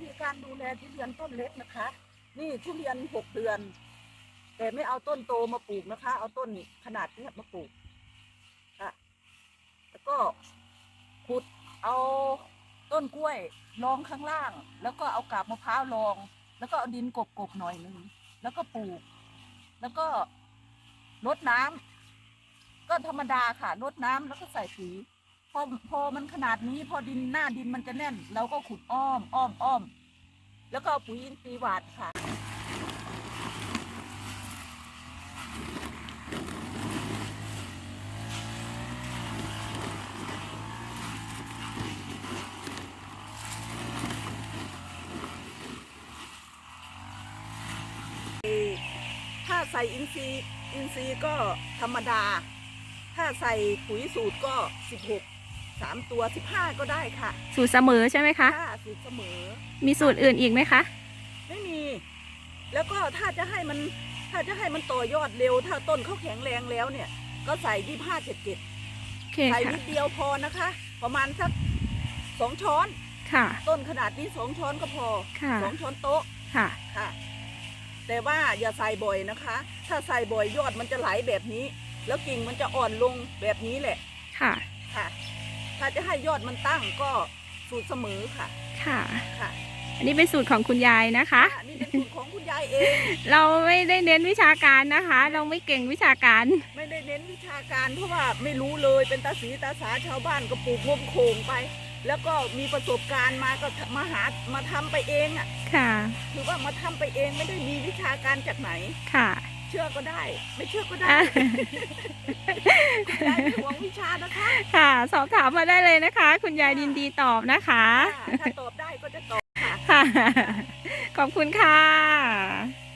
ธีการดูแลทุเรียนต้นเล็กนะคะ นี่ทุเรียนหกเดือน แต่ไม่เอาต้นโตมาปลูกนะคะ เอาต้นขนาดนี้มาปลูกค่ะแล้วก็ขุดเอาต้นกล้วยรองข้างล่าง แล้วก็เอากาบมะพร้าวรอง แล้วก็เอาดินกบๆหน่อยหนึงแล้วก็ปลูก แล้วก็รดน้ำก็ธรรมดาค่ะรดน้ำแล้วก็ใส่ปุ๋ย พอพอมันขนาดนี้พอดินหน้าดินมันจะแน่นเราก็ขุดอ้อมอ้อมอ้อม แล้วก็เอาปุ๋ยอินทรีย์หวานค่ะถ้าใส่อินทรีย์อินทรีย์ก็ธรรมดา ถ้าใส่ปุ๋ยสูตรก็สิบหก สามตัวสิบห้าก็ได้ค่ะสูตรเสมอใช่ไหมคะถ้าสูตรเสมอ มีสูตรอื่นอีกไหมคะ ไม่มี แล้วก็ถ้าจะให้มันถ้าจะให้มันต่อยอดเร็ว ถ้าต้นเขาแข็งแรงแล้วเนี่ย ก็ใส่ยี่ห้าเจ็ดเจ็ดโอเคใส่ค่ะนิดเดียวพอนะคะ ประมาณสักสองช้อน ค่ะ ต้นขนาดนี้สองช้อนก็พอค่ะ สองช้อนโต๊ะค่ะ ค่ะ แต่ว่าอย่าใส่บ่อยนะคะ ถ้าใส่บ่อยยอดมันจะไหลแบบนี้ แล้วกิ่งมันจะอ่อนลงแบบนี้แหละ ค่ะค่ะถ้า จะให้ยอดมันตั้งก็สูตรเสมอค่ะ ค่ะ ค่ะอันนี้เป็นสูตรของคุณยายนะคะอะนี่เป็นสูตรของคุณยายเอง เราไม่ได้เน้นวิชาการนะคะ เราไม่เก่งวิชาการ ไม่ได้เน้นวิชาการเพราะว่าไม่รู้เลยเป็นตาสีตาสาชาวบ้านก็ปลูกงมโขงไป แล้วก็มีประสบการณ์มาก็มาหามาทำไปเองอะ ค่ะคือว่ามาทำไปเองไม่ได้มีวิชาการจากไหน ค่ะ เชื่อก็ได้ ไม่เชื่อก็ได้ หวงวิชานะคะค่ะ สอบถามมาได้เลยนะคะ คุณยายยินดีตอบนะคะค่ะถ้าตอบได้ก็จะตอบค่ะค่ะขอบคุณค่ะ